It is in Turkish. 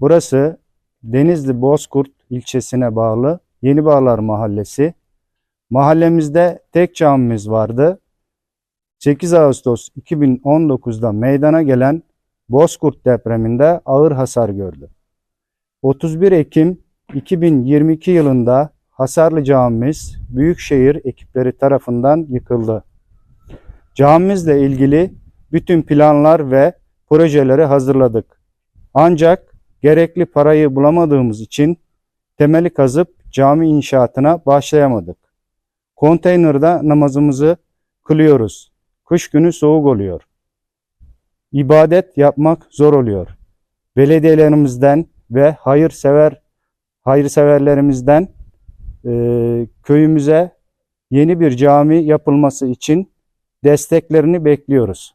Burası Denizli Bozkurt ilçesine bağlı Yenibağlar Mahallesi. Mahallemizde tek camimiz vardı. 8 Ağustos 2019'da meydana gelen Bozkurt depreminde ağır hasar gördü. 31 Ekim 2022 yılında hasarlı camimiz Büyükşehir ekipleri tarafından yıkıldı. Camimizle ilgili bütün planlar ve projeleri hazırladık. Ancak gerekli parayı bulamadığımız için temeli kazıp cami inşaatına başlayamadık. Konteynerda namazımızı kılıyoruz. Kış günü soğuk oluyor. İbadet yapmak zor oluyor. Belediyelerimizden ve hayırsever hayırseverlerimizden eee, köyümüze yeni bir cami yapılması için desteklerini bekliyoruz.